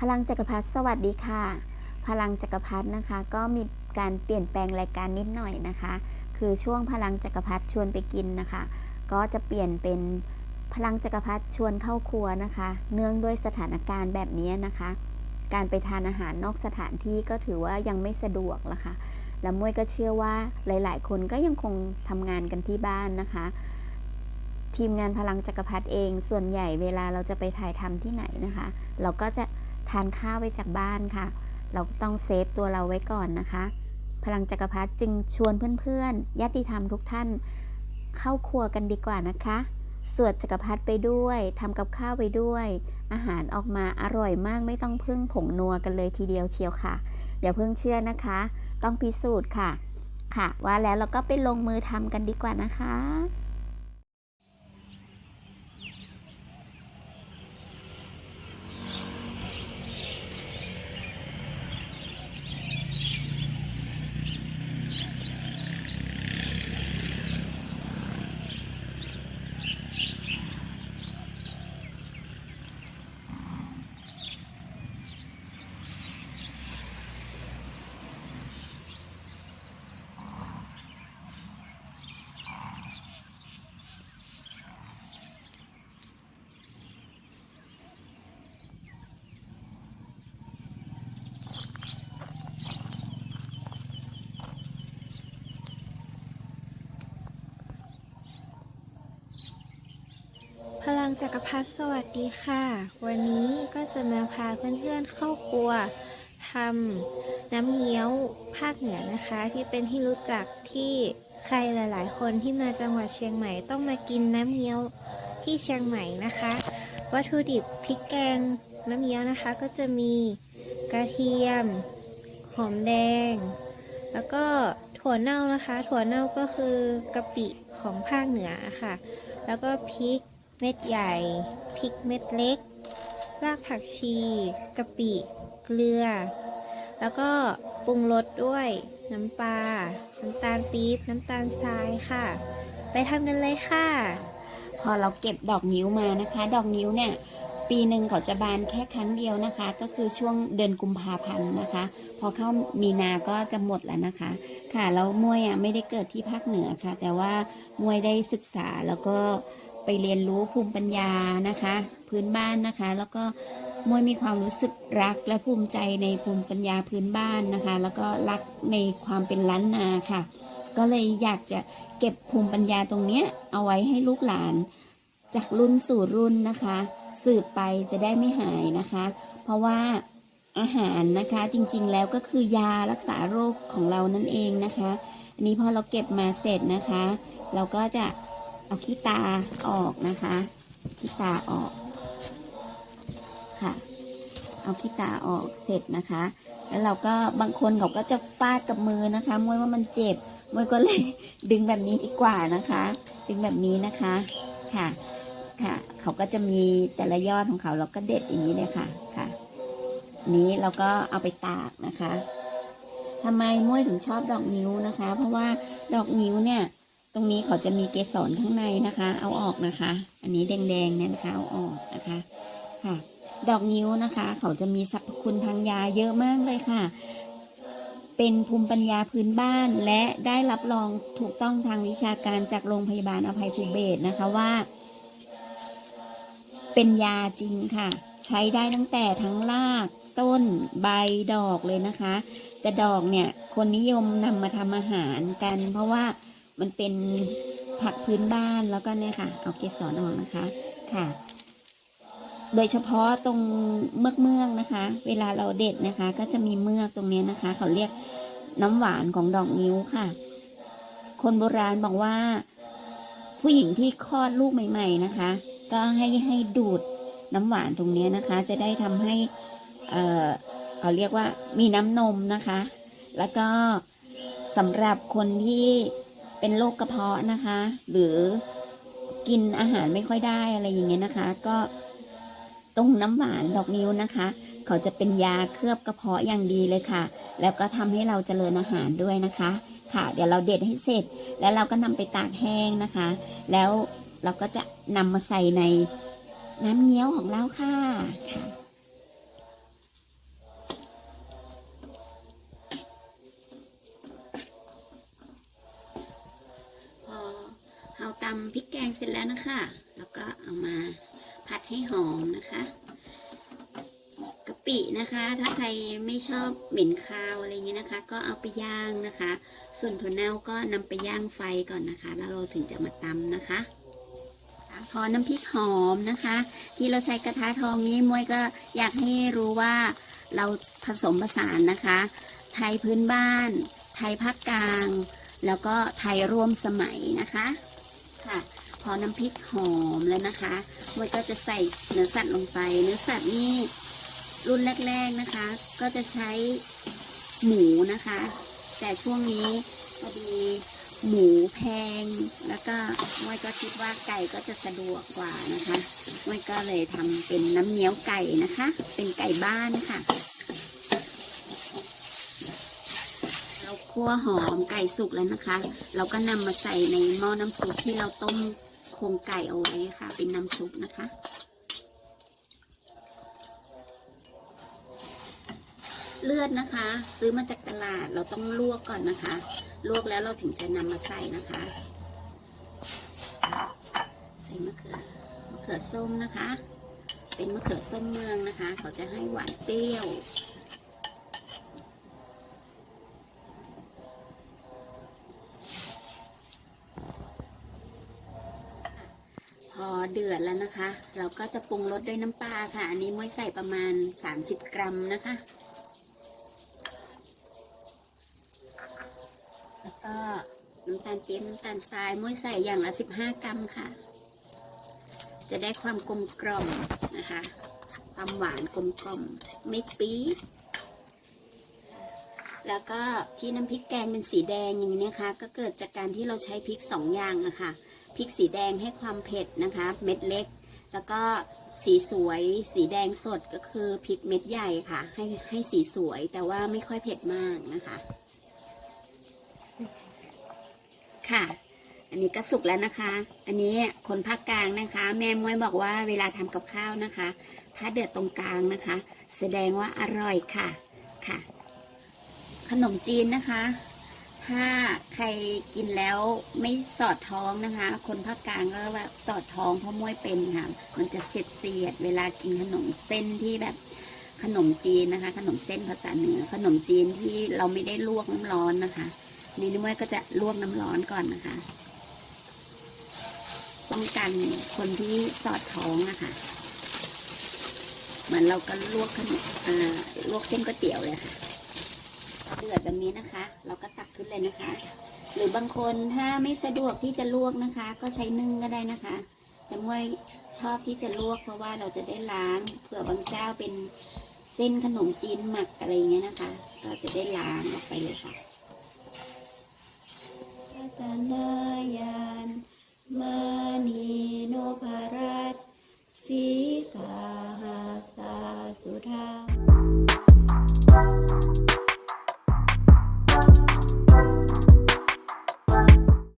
พลังจักรพรรดิสวัสดีค่ะ พลังจักรพรรดินะคะก็มีการเปลี่ยนแปลงรายการนิดหน่อยนะคะ คือช่วงพลังจักรพรรดิชวนไปกินนะคะ ก็จะเปลี่ยนเป็นพลังจักรพรรดิชวนเข้าครัวนะคะ เนื่องด้วยสถานการณ์แบบนี้นะคะ การไปทานอาหารนอกสถานที่ก็ถือว่ายังไม่สะดวกนะคะ และมวยก็เชื่อว่าหลาย ๆ คนก็ยังคงทำงานกันที่บ้านนะคะ ทีมงานพลังจักรพรรดิเอง ส่วนใหญ่เวลาเราจะไปถ่ายทำที่ไหนนะคะ เราก็จะ ทานข้าวไว้จากบ้านค่ะ เราก็ต้องเซฟตัวเราไว้ก่อนนะคะ พลังจักรพรรดิจึงชวนเพื่อนๆญาติธรรมทุกท่าน เข้าครัวกันดีกว่านะคะ สวดจักรพรรดิไปด้วยทำกับข้าวไปด้วย อาหารออกมาอร่อยมากไม่ต้องพึ่งผงนัวกันเลยทีเดียวเชียวค่ะอย่าเพิ่งเชื่อนะคะ ต้องพิสูจน์ค่ะ ค่ะ ว่าแล้วเราก็ไปลงมือทำกันดีกว่านะคะ พลังจักรพรรดิสวัสดีค่ะ วันนี้ก็จะมาพาเพื่อนๆเข้าครัวทำน้ำเงี้ยวภาคเหนือนะคะ ที่เป็นที่รู้จักที่ใครหลาย ๆ คนที่มาจังหวัดเชียงใหม่ต้องมากินน้ำเงี้ยวที่เชียงใหม่นะคะ วัตถุดิบพริกแกงน้ำเงี้ยวนะคะ ก็จะมีกระเทียม หอมแดง แล้วก็ถั่วเน่านะคะ ถั่วเน่าก็คือกะปิของภาคเหนือค่ะ แล้วก็พริก เม็ดใหญ่ พริกเม็ดเล็ก รากผักชีกะปิเกลือ แล้วก็ปรุงรสด้วย น้ำปลา น้ำตาลปี๊บ น้ำตาลทรายค่ะ ไปทำกันเลยค่ะ พอเราเก็บดอกนิ้วมานะคะ ดอกนิ้วเนี่ยปีหนึ่งเขาจะบานแค่ครั้งเดียวนะคะ ก็คือช่วงเดือนกุมภาพันธ์นะคะ พอเข้ามีนาก็จะหมดแล้วนะคะ ค่ะแล้วมวยอะไม่ได้เกิดที่ภาคเหนือค่ะ แต่ว่ามวยได้ศึกษาแล้วก็ ไปเรียนรู้ภูมิปัญญานะคะ พื้นบ้านนะคะ แล้วก็มวยมีความรู้สึกรักและภูมิใจในภูมิปัญญาพื้นบ้านนะคะ แล้วก็รักในความเป็นล้านนาค่ะ ก็เลยอยากจะเก็บภูมิปัญญาตรงเนี้ยเอาไว้ให้ลูกหลาน จากรุ่นสู่รุ่นนะคะ สืบไปจะได้ไม่หายนะคะ เพราะว่าอาหารนะคะจริงๆแล้วก็คือยารักษาโรคของเรานั่นเองนะคะ อันนี้พอเราเก็บมาเสร็จนะคะ เราก็จะ เอาขี้ตาออกนะคะขี้ตาออกค่ะ เอาขี้ตาออกเสร็จนะคะ แล้วเราก็บางคนเขาก็จะฟาดกับมือนะคะมวยว่ามันเจ็บมวยก็เลยดึงแบบนี้ดีกว่านะคะ ดึงแบบนี้นะคะค่ะค่ะเขาก็จะมีแต่ละยอดของเขาเราก็เด็ดอย่างนี้เลยค่ะค่ะ นี้เราก็เอาไปตากนะคะทำไมม้วยถึงชอบดอกนิ้วนะคะ เพราะว่าดอกนิ้วเนี่ย ตรงนี้เขาจะมีเกสรข้างในนะคะ เอาออกนะคะ อันนี้แดงๆเนี่ยนะคะเอาออกนะคะค่ะ ดอกนิ้วนะคะ เขาจะมีสรรพคุณทางยาเยอะมากเลยค่ะ เป็นภูมิปัญญาพื้นบ้าน และได้รับรองถูกต้องทางวิชาการจากโรงพยาบาลอภัยภูเบศนะคะว่า เป็นยาจริงค่ะ ใช้ได้ตั้งแต่ทั้งรากต้นใบดอกเลยนะคะ แต่ดอกเนี่ยคนนิยมนำมาทำอาหารกันเพราะว่า มันเป็นผักพื้นบ้านแล้วก็เนี่ยค่ะ เอาเกสรออกนะคะค่ะ โดยเฉพาะตรงเมือกเมือกนะคะ เวลาเราเด็ดนะคะ ก็จะมีเมือกตรงนี้นะคะ เขาเรียกน้ำหวานของดอกนิ้วค่ะ คนโบราณบอกว่า ผู้หญิงที่คลอดลูกใหม่ ๆนะคะ ก็ให้ให้ดูดน้ำหวานตรงนี้นะคะ จะได้ทำให้เออเขาเรียกว่ามีน้ำนมนะคะ แล้วก็สำหรับคนที่ เป็นโรคกระเพาะนะคะ หรือกินอาหารไม่ค่อยได้อะไรอย่างเงี้ยนะคะ ก็ตรงน้ำหวานดอกนิ้วนะคะ เขาจะเป็นยาเคลือบกระเพาะอย่างดีเลยค่ะ แล้วก็ทำให้เราเจริญอาหารด้วยนะคะ ค่ะ เดี๋ยวเราเด็ดให้เสร็จ แล้วเราก็นำไปตากแห้งนะคะ แล้วเราก็จะนำมาใส่ในน้ำเงี้ยวของเราค่ะค่ะำพริกแกงเสร็จแล้วนะคะ แล้วก็เอามาผัดให้หอมนะคะกะปินะคะ ถ้าใครไม่ชอบเหม็นคาวอะไรเงี้ยนะคะ ก็เอาไปย่างนะคะ ส่วนถั่วเน่าก็นำไปย่างไฟก่อนนะคะ แล้วเราถึงจะมาตำนะคะพอน้ำพริกหอมนะคะ ที่เราใช้กระทะทองนี้มวยก็อยากให้รู้ว่าเราผสมผสานนะคะ ไทยพื้นบ้าน ไทยภาคกลาง แล้วก็ไทยร่วมสมัยนะคะ ค่ะ พอน้ำพริกหอมแล้วนะคะมวยก็จะใส่เนื้อสัตว์ลงไป เนื้อสัตว์นี่รุ่นแรก ๆนะคะ ก็จะใช้หมูนะคะ แต่ช่วงนี้พอดีหมูแพง แล้วก็มวยก็คิดว่าไก่ก็จะสะดวกกว่านะคะมวยก็เลยทำเป็นน้ำเงี้ยวไก่นะคะ เป็นไก่บ้านค่ะ เรา คั่วหอมไก่สุกแล้วนะคะ เราก็นำมาใส่ในหม้อน้ำซุปที่เราต้มโครงไก่เอาไว้ค่ะ เป็นน้ำซุปนะคะ เลือดนะคะ ซื้อมาจากตลาดเราต้องลวกก่อนนะคะ ลวกแล้วเราถึงจะนำมาใส่นะคะ ใส่มะเขือมะเขือส้มนะคะ เป็นมะเขือส้มเมืองนะคะ เขาจะให้หวานเปรี้ยว พ อดือดแล้วนะคะ เราก็จะปรุงรสด้วยน้ำปลาค่ะ อันนี้ม้วยใส่ประมาณ 30 กรัมนะคะ แล้วก็น้ำตาลเปี๊ยบน้ำตาลทรายม้วยใส่อย่างละ 15 กรัมค่ะ จะได้ความกลมกล่อมนะคะ ความหวานกลมกล่อมไม่ปี๊ดแล้วก็ที่น้ำพริกแกงเป็นสีแดงอย่างนี้นะคะ ก็เกิดจากการที่เราใช้พริกสองอย่างนะคะ พริกสีแดงให้ความเผ็ดนะคะ เม็ดเล็ก แล้วก็สีสวย สีแดงสดก็คือพริกเม็ดใหญ่ค่ะ ให้ให้สีสวยแต่ว่าไม่ค่อยเผ็ดมากนะคะ ค่ะ อันนี้ก็สุกแล้วนะคะ อันนี้คนภาคกลางนะคะ แม่ม้วยบอกว่าเวลาทำกับข้าวนะคะ ถ้าเดือดตรงกลางนะคะ แสดงว่าอร่อยค่ะค่ะ ขนมจีนนะคะ ถ้าใครกินแล้วไม่สอดท้องนะคะ คนภาคกลางก็แบบสอดท้องเพราะม้วยเป็นค่ะ มันจะเสียดเสียดเวลากินขนมเส้นที่แบบขนมจีนนะคะ ขนมเส้นภาษาเหนือ ขนมจีนที่เราไม่ได้ลวกน้ำร้อนนะคะนี่ม้วยก็จะลวกน้ำร้อนก่อนนะคะป้องกันคนที่สอดท้องนะคะเหมือนเราก็ลวกขนมลวกเส้นก๋วยเตี๋ยวเลยค่ะ เดือดแบบนี้นะคะ เราก็ตักขึ้นเลยนะคะ หรือบางคนถ้าไม่สะดวกที่จะลวกนะคะ ก็ใช้นึ่งก็ได้นะคะ แต่มวยชอบที่จะลวกเพราะว่าเราจะได้ล้างเผื่อบางเจ้าเป็นเส้นขนมจีนหมักอะไรเงี้ยนะคะ ก็จะได้ล้างออกไปเลยค่ะ